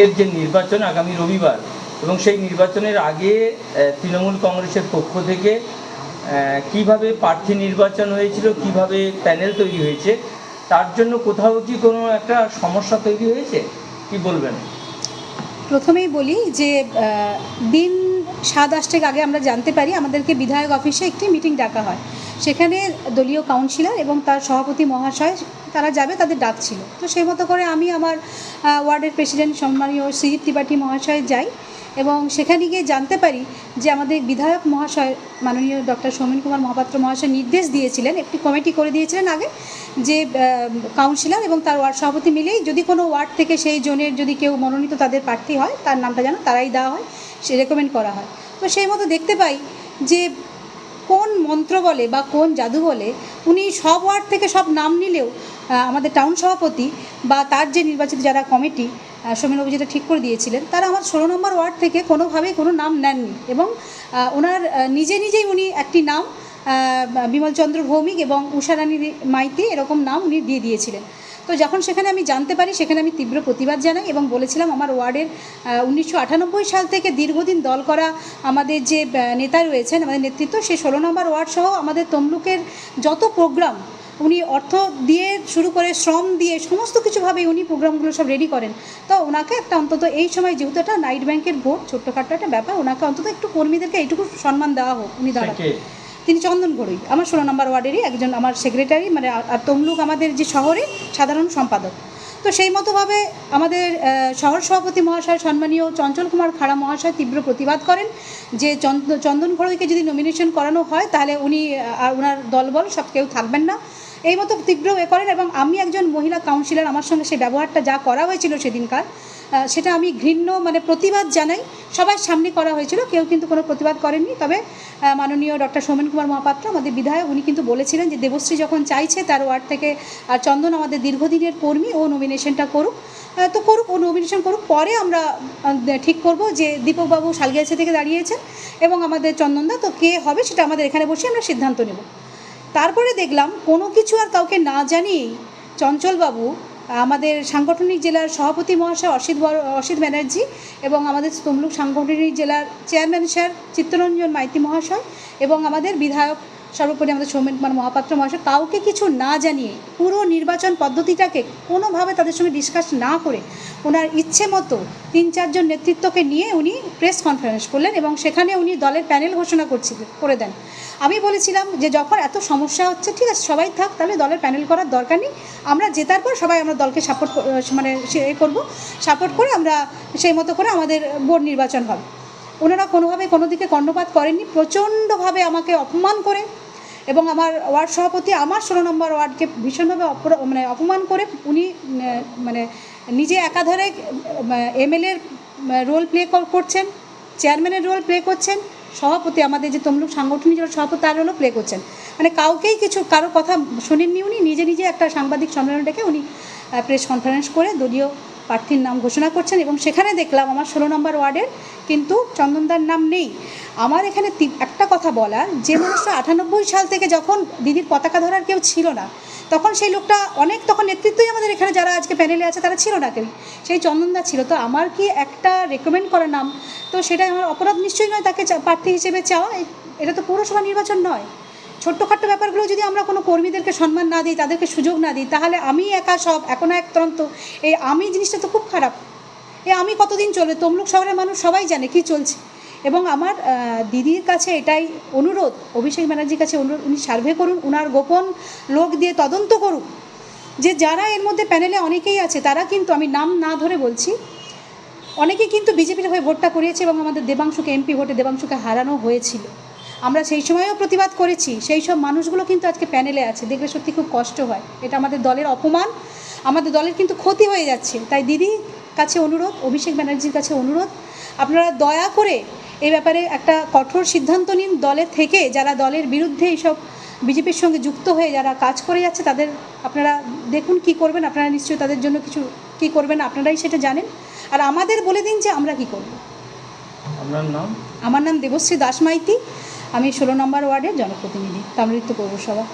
এর যে নির্বাচন আগামী রবিবার এবং সেই নির্বাচনের আগে তৃণমূল কংগ্রেসের পক্ষ থেকে কীভাবে প্রার্থী নির্বাচন হয়েছিল, কীভাবে প্যানেল তৈরি হয়েছে, তার জন্য কোথাও কি কোনো একটা সমস্যা তৈরি হয়েছে? কি বলবেন? প্রথমেই বলি যে দিন সাত আষ্টেক আগে আমরা জানতে পারি আমাদেরকে বিধায়ক অফিসে একটি মিটিং ডাকা হয়। সেখানে দলীয় কাউন্সিলর এবং তার সভাপতি মহাশয়, তারা যাবে, তাদের ডাক ছিল। তো সেই মতো করে আমি আমার ওয়ার্ডের প্রেসিডেন্ট সম্মানীয় শ্রীজিৎ ত্রিপাঠী মহাশয় যাই এবং সেখানে গিয়ে জানতে পারি যে আমাদের বিধায়ক মহাশয়, মাননীয় ডক্টর সৌমেন কুমার মহাপাত্র মহাশয় নির্দেশ দিয়েছিলেন, একটি কমিটি করে দিয়েছিলেন আগে যে কাউন্সিলর এবং তার ওয়ার্ড সভাপতি মিলেই যদি কোনো ওয়ার্ড থেকে সেই জনের যদি কেউ মনোনীত তাদের প্রার্থী হয়, তার নামটা যেন তারাই দেওয়া হয়, সে রেকমেন্ড করা হয়। তো সেই মতো দেখতে পাই যে কোন মন্ত্র বলে বা কোন জাদু বলে, উনি সব ওয়ার্ড থেকে সব নাম নিলেও আমাদের টাউন সভাপতি বা তার যে নির্বাচিত যারা কমিটি সোমেনবাবু যেটা ঠিক করে দিয়েছিলেন, তারা আমার ষোলো নম্বর ওয়ার্ড থেকে কোনোভাবেই কোনো নাম নেননি এবং ওনার নিজে নিজেই উনি একটি নাম বিমলচন্দ্র ভৌমিক এবং উষারানী মাইতি এরকম নাম উনি দিয়ে দিয়েছিলেন। তো যখন সেখানে আমি জানতে পারি সেখানে আমি তীব্র প্রতিবাদ জানাই এবং বলেছিলাম আমার ওয়ার্ডের উনিশশো আটানব্বই সাল থেকে দীর্ঘদিন দল করা আমাদের যে নেতা রয়েছেন আমাদের নেতৃত্ব সেই ষোলো নম্বর ওয়ার্ড সহ আমাদের তমলুকের যত প্রোগ্রাম উনি অর্থ দিয়ে শুরু করে শ্রম দিয়ে সমস্ত কিছুভাবে উনি প্রোগ্রামগুলো সব রেডি করেন। তো ওনাকে একটা অন্তত এই সময় যেহেতু একটা নাইট ব্যাংকের ভোট ছোট্টখাট্টো একটা ব্যাপার ওনাকে অন্তত একটু কর্মীদেরকে এইটুকু সম্মান দেওয়া হোক উনি দাঁড়ান তিনি চন্দন ঘড়ুই আমার ষোলো নম্বর ওয়ার্ডেরই একজন আমার সেক্রেটারি মানে আর- তমলুক আমাদের যে শহরে সাধারণ সম্পাদক। তো সেই মতোভাবে আমাদের শহর সভাপতি মহাশয় সম্মানীয় চঞ্চল কুমার খাড়া মহাশয় তীব্র প্রতিবাদ করেন যে চন্দ- চন্দন ঘড়ুইকে যদি নমিনেশন করানো হয়, তাহলে উনি আর ওনার দলবল সব কেউ থাকবেন না। এই মতো তীব্র এ করেন এবং আমি একজন মহিলা কাউন্সিলর আমার সঙ্গে সেই ব্যবহারটা যা করা হয়েছিল সেদিনকার সেটা আমি ঘৃণ্য মানে প্রতিবাদ জানাই। সবার সামনে করা হয়েছিল, কেউ কিন্তু কোনো প্রতিবাদ করেননি। তবে মাননীয় ডক্টর সৌমেন কুমার মহাপাত্র, আমাদের বিধায়ক, উনি কিন্তু বলেছিলেন যে দেবশ্রী যখন চাইছে তার ওয়ার্ড থেকে, আর চন্দন আমাদের দীর্ঘদিনের কর্মী, ও নমিনেশনটা করুক। তো করুক, ও নমিনেশন করুক, পরে আমরা ঠিক করব যে দীপকবাবু শালগিয়াছে থেকে দাঁড়িয়েছেন এবং আমাদের চন্দনদা, তো কে হবে সেটা আমাদের এখানে বসে আমরা সিদ্ধান্ত নেব। তারপরে দেখলাম কোনো কিছু আর কাউকে না জানিয়েই চঞ্চলবাবু, আমাদের সাংগঠনিক জেলার সভাপতি মহাশয় অসিত অসিত ব্যানার্জি এবং আমাদের তমলুক সাংগঠনিক জেলার চেয়ারম্যান স্যার চিত্তরঞ্জন মাইতি মহাশয় এবং আমাদের বিধায়ক সর্বোপরি আমাদের সৌমেন কুমার মহাপাত্র মহাশয়, কাউকে কিছু না জানিয়ে পুরো নির্বাচন পদ্ধতিটাকে কোনোভাবে তাদের সঙ্গে ডিসকাস না করে ওনার ইচ্ছে মতো তিন চারজন নেতৃত্বকে নিয়ে উনি প্রেস কনফারেন্স করলেন এবং সেখানে উনি দলের প্যানেল ঘোষণা করছিলেন করে দেন। আমি বলেছিলাম যে যখন এত সমস্যা হচ্ছে, ঠিক আছে, সবাই থাক, তাহলে দলের প্যানেল করার দরকার নেই। আমরা জেতার পর সবাই আমরা দলকে সাপোর্ট মানে এ করব। সাপোর্ট করে আমরা সেই মতো করে আমাদের বোর্ড নির্বাচন হবে। ওনারা কোনোভাবে কোনো দিকে কর্ণপাত করেননি, প্রচণ্ডভাবে আমাকে অপমান করে এবং আমার ওয়ার্ড সভাপতি আমার ষোলো নম্বর ওয়ার্ডকে ভীষণভাবে মানে অপমান করে উনি মানে নিজে একাধারে এমএলএর রোল প্লে করছেন, চেয়ারম্যানের রোল প্লে করছেন, সভাপতি আমাদের যে তমলুক সাংগঠনিক জেলার সভাপতি তার রোলও প্লে করছেন। মানে কাউকেই কিছু, কারও কথা শোনেননি উনি, নিজে নিজে একটা সাংবাদিক সম্মেলন ডেকে উনি প্রেস কনফারেন্স করে দলীয় প্রার্থীর নাম ঘোষণা করছেন এবং সেখানে দেখলাম আমার ষোলো নম্বর ওয়ার্ডের কিন্তু চন্দনদার নাম নেই। আমার এখানে একটা কথা বলার, যে মানুষটা আটানব্বই সাল থেকে যখন দিদির পতাকা ধরার কেউ ছিল না, তখন সেই লোকটা অনেক, তখন নেতৃত্বই আমাদের এখানে যারা আজকে প্যানেলে আছে তারা ছিল না কেউ। সেই চন্দনদা ছিল। তো আমার কি একটা রেকমেন্ড করা নাম? তো সেটা আমার অপরাধ নিশ্চয়ই নয় তাকে প্রার্থী হিসেবে চাওয়া। এটা তো পৌরসভা নির্বাচন নয়। ছোট্টখাট্ট ব্যাপারগুলো যদি আমরা কোনো কর্মীদেরকে সম্মান না দিই, তাদেরকে সুযোগ না দিই, তাহলে আমি একা সব, এখন এক তন্ত্র এই আমি জিনিসটা তো খুব খারাপ। এ আমি কতদিন চলবে? তমলুক শহরের মানুষ সবাই জানে কি চলছে। এবং আমার দিদির কাছে এটাই অনুরোধ, অভিষেক ব্যানার্জির কাছে অনুরোধ, উনি সার্ভে করুন, উনার গোপন লোক দিয়ে তদন্ত করুন যে যারা এর মধ্যে প্যানেলে অনেকেই আছে, তারা কিন্তু, আমি নাম না ধরে বলছি, অনেকেই কিন্তু বিজেপির হয়ে ভোটটা করিয়েছে এবং আমাদের দেবাংশুকে, এমপি ভোটে দেবাংশুকে হারানো হয়েছিল। আমরা সেই সময়ও প্রতিবাদ করেছি। সেই সব মানুষগুলো কিন্তু আজকে প্যানেলে আছে। দেখলে সত্যি খুব কষ্ট হয়। এটা আমাদের দলের অপমান। আমাদের দলের কিন্তু ক্ষতি হয়ে যাচ্ছে। তাই দিদি কাছে অনুরোধ অভিষেক ব্যানার্জির কাছে অনুরোধ আপনারা দয়া করে এই ব্যাপারে একটা কঠোর সিদ্ধান্ত নিন দলের থেকে। যারা দলের বিরুদ্ধে এইসব বিজেপির সঙ্গে যুক্ত হয়ে যারা কাজ করে যাচ্ছে তাদের আপনারা দেখুন কি করবেন। আপনারা নিশ্চয়ই তাদের জন্য কিছু কি করবেন আপনারাই সেটা জানেন। আর আমাদের বলে দিন যে আমরা কি করব। আপনার নাম? আমার নাম দেবশ্রী দাস মাইতি। আমি ষোলো নম্বর ওয়ার্ডের জনপ্রতিনিধি তামৃত্য পৌরসভা।